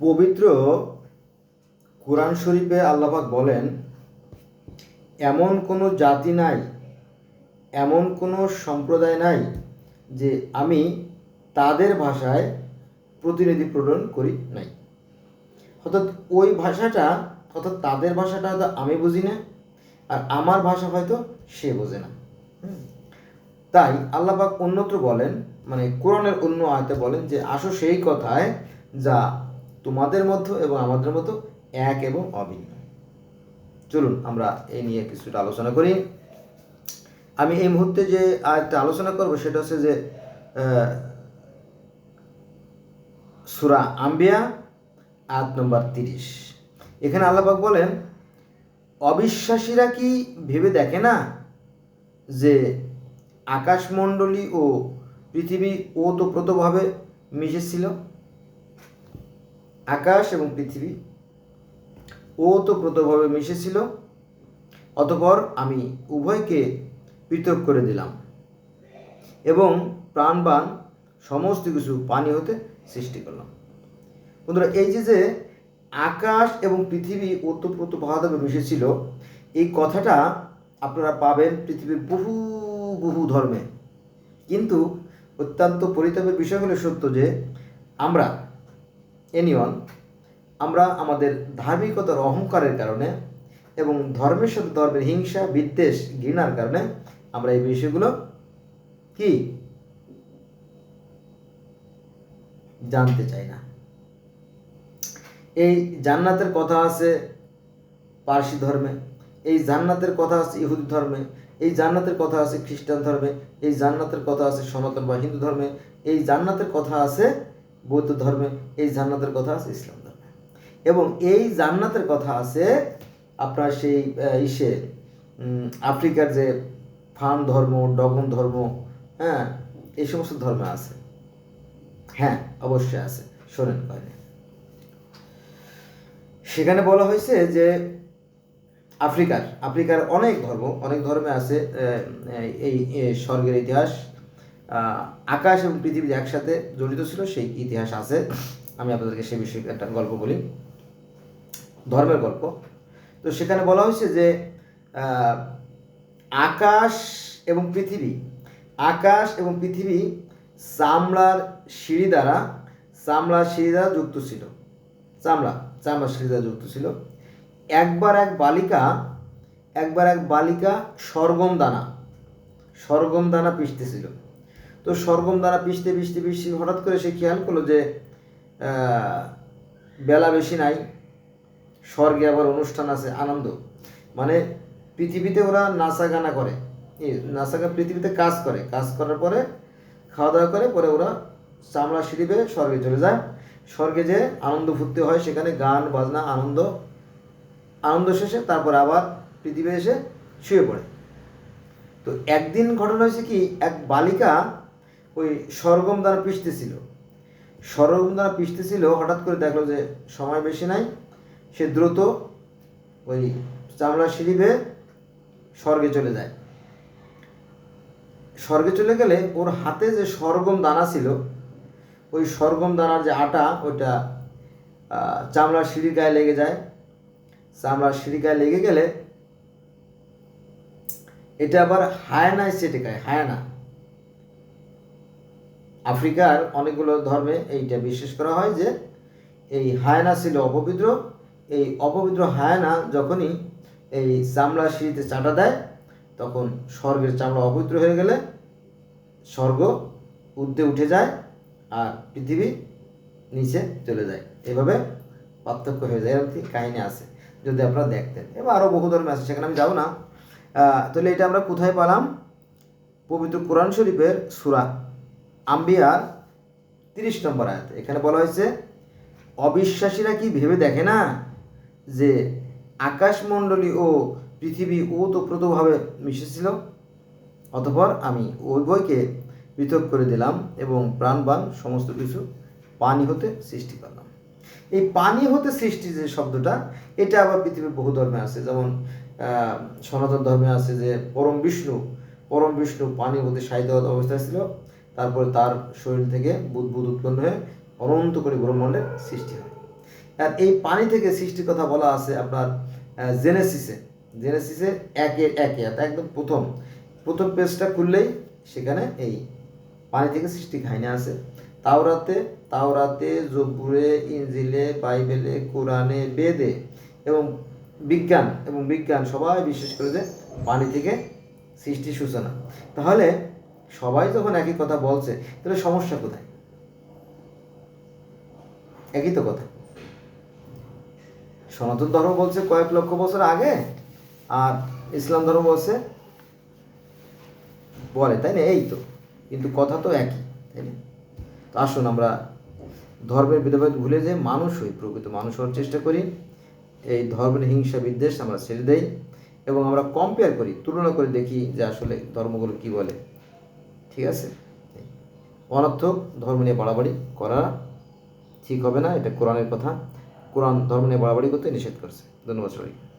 পবিত্র কোরআন শরীফে আল্লাপাক বলেন, এমন কোনো জাতি নাই, এমন কোনো সম্প্রদায় নাই যে আমি তাদের ভাষায় প্রতিনিধি প্রদান করি নাই। অর্থাৎ ওই ভাষাটা, অর্থাৎ তাদের ভাষাটা হয়তো আমি বুঝি না, আর আমার ভাষা হয়তো সে বোঝে না। তাই আল্লাপাক অন্যত্র বলেন মানে কোরআনের অন্য আয়তে বলেন যে, আসো সেই কথায় যা তোমাদের মধ্যে এবং আমাদের মতো এক এবং অভিন্ন। চলুন, আমরা এই নিয়ে কিছুটা আলোচনা করি। আমি এই মুহূর্তে যে আয়টা আলোচনা করব, সেটা হচ্ছে যে সুরা আম্বিয়া আট নম্বর তিরিশ। এখানে আল্লাপাক বলেন, অবিশ্বাসীরা কি ভেবে দেখে না যে আকাশমণ্ডলী ও পৃথিবী ওতপ্রোতভাবে মিশেছিল? আকাশ এবং পৃথিবী। ওতপ্রোতভাবে মিশেছিল, অতপর আমি উভয়কে পৃথক করে দিলাম এবং প্রাণবান সমস্ত কিছু পানি হতে সৃষ্টি করলাম। বন্ধুরা, এই যে যে আকাশ এবং পৃথিবী ওতপ্রোতভাবে মিশেছিল, এই কথাটা আপনারা পাবেন পৃথিবীর বহু বহু ধর্মে। কিন্তু অত্যন্ত পরিতাপের বিষয় হলো সত্য যে, আমরা এনিওয়ান আমরা আমাদের ধার্মিকতার অহংকারের কারণে এবং ধর্মের সাথে ধর্মের হিংসা, বিদ্বেষ, ঘৃণার কারণে আমরা এই বিষয়গুলো কি জানতে চাই না। এই জান্নাতের কথা আছে পার্সি ধর্মে, এই জান্নাতের কথা আছে ইহুদি ধর্মে, এই জান্নাতের কথা আছে খ্রিস্টান ধর্মে, এই জান্নাতের কথা আছে সনাতন বা হিন্দু ধর্মে, এই জান্নাতের কথা আছে বৌদ্ধ ধর্মে এই জান্নাতের কথা আছে, ইসলাম ধর্মে। এবং এই জান্নাতের কথা আছে আপনার সেই ইসে আফ্রিকার যে ফান ধর্ম, ডগন ধর্ম হ্যাঁ এই সমস্ত ধর্মে আছে। হ্যাঁ অবশ্যই আছে, শোনেন কয়নে সেখানে বলা হয়েছে যে আফ্রিকার আফ্রিকার অনেক ধর্ম, অনেক ধর্মে আছে এই স্বর্গের ইতিহাস আকাশ এবং পৃথিবী একসাথে জড়িত ছিল, সেই ইতিহাস আছে। আমি আপনাদেরকে সে বিষয়ে একটা গল্প বলি। ধর্মের গল্প। তো সেখানে বলা হয়েছে যে আকাশ এবং পৃথিবী, আকাশ এবং পৃথিবী চামড়ার সিঁড়ি দ্বারা, চামড়ার সিঁড়ি দ্বারা যুক্ত ছিল। চামড়া, চামড়ার সিঁড়ি দ্বারা যুক্ত ছিল। একবার এক বালিকা, একবার এক বালিকা সরগম দানা সরগম দানা পিষতেছিল। তো সরগম দ্বারা পিষতে পিষতে পিষতে হঠাৎ করে সে খেয়াল করল যে বেলা বেশি নাই, স্বর্গে আবার অনুষ্ঠান আছে, আনন্দ। মানে পৃথিবীতে ওরা নাচা গানা করে। নাচা গানা পৃথিবীতে কাজ করে। কাজ করার পরে খাওয়া দাওয়া করে, পরে ওরা চামড়া সিঁড়ি বেয়ে স্বর্গে চলে যায়। স্বর্গে যে আনন্দ ফুর্তি হয়, সেখানে গান, বাজনা, আনন্দ। আনন্দ শেষে তারপর আবার পৃথিবী এসে শুয়ে পড়ে। তো একদিন ঘটনা হয়েছে কি, এক বালিকা ওই সরগম দ্বারা পিষতেছিল সরগম দ্বারা পিষতেছিল হঠাৎ করে দেখল যে সময় বেশি নাই সে দ্রুত ওই চামড়া সিঁড়ি বেয়ে স্বর্গে চলে যায়। স্বর্গে চলে গেলে ওর হাতে যে সরগম দানা ছিল ওই সরগম দানার যে আটা আহ, চামড়ার সিঁড়ির গায়ে লেগে যায়। চামড়ার সিঁড়ি গায়ে লেগে গেলে এটা আবার হায়ানায় চেটে খায় হায়ানা। আফ্রিকার অনেকগুলো ধর্মে এইটা বিশ্বাস করা হয় যে এই হায়না ছিল অপবিত্র। এই অপবিত্র হায়ানা যখনই এই চামড়া সিঁড়িতে চাটা দেয়, তখন স্বর্গের চামড়া অপবিত্র হয়ে গেলে স্বর্গ উর্ধে উঠে যায় আর পৃথিবী নিচে চলে যায়। এভাবে পার্থক্য হয়ে যায়। এরকম কাহিনী আছে, যদি আপনারা দেখতেন। এবার আরও বহু ধর্মে আছে, সেখানে আমি যাব না। তাহলে এটা আমরা কোথায় পালাম? পবিত্র কোরআন শরীফের সুরা। আম্বিয়ার তিরিশ নম্বর আয়াত। এখানে বলা হয়েছে, অবিশ্বাসীরা কি ভেবে দেখে না যে আকাশমণ্ডলী ও পৃথিবী ওতপ্রোতভাবে মিশেছিল? অতঃপর আমি ওই বইকে পৃথক করে দিলাম এবং প্রাণবান সমস্ত কিছু পানি হতে সৃষ্টি করলাম। এই পানি হতে সৃষ্টি যে শব্দটা, এটা আবার পৃথিবীর বহু ধর্মে আছে। যেমন সনাতন ধর্মে আছে যে পরম বিষ্ণু পরম বিষ্ণু পানি হতে সাহিত্য অবস্থায় ছিল। তারপরে তার শরীর থেকে বুদবুদ উৎপন্ন হয়ে অনন্ত করে ব্রহ্মাণ্ডের সৃষ্টি হয়। আর এই পানি থেকে সৃষ্টির কথা বলা আছে আপনার জেনেসিসে জেনেসিসে একে একে একদম প্রথম। প্রথম পেজটা খুললেই সেখানে এই পানি থেকে সৃষ্টি কাহিনী আছে। তাওরাতে তাওরাতে জব্বুরে ইঞ্জিলে বাইবেলে, কোরআনে, বেদে এবং বিজ্ঞান এবং বিজ্ঞান সবাই বিশ্বাস করে যে পানি থেকে সৃষ্টি সূচনা। তাহলে সবাই যখন একই কথা বলছে, তাহলে সমস্যা কোথায়? একই তো কথা। সনাতন ধর্ম বলছে কয়েক লক্ষ বছর আগে, আর ইসলাম ধর্ম বলছে বলে তাই না? এই তো। কিন্তু কথা তো একই, তাই না? তো আসুন আমরা ধর্মের ভেদাভেদ ভুলে যে মানুষ হই, প্রকৃত মানুষ হওয়ার চেষ্টা করি। এই ধর্মের হিংসা বিদ্বেষ আমরা ছেড়ে দেই এবং আমরা কম্পেয়ার করি, তুলনা করে দেখি যে আসলে ধর্মগুলো কি বলে। ঠিক আছে? অনর্থক ধর্ম নিয়ে বাড়াবাড়ি করা ঠিক হবে না, এটা কোরআনের কথা। কোরআন, ধর্ম নিয়ে বাড়াবাড়ি করতে নিষেধ করছে। ধন্যবাদ সবাই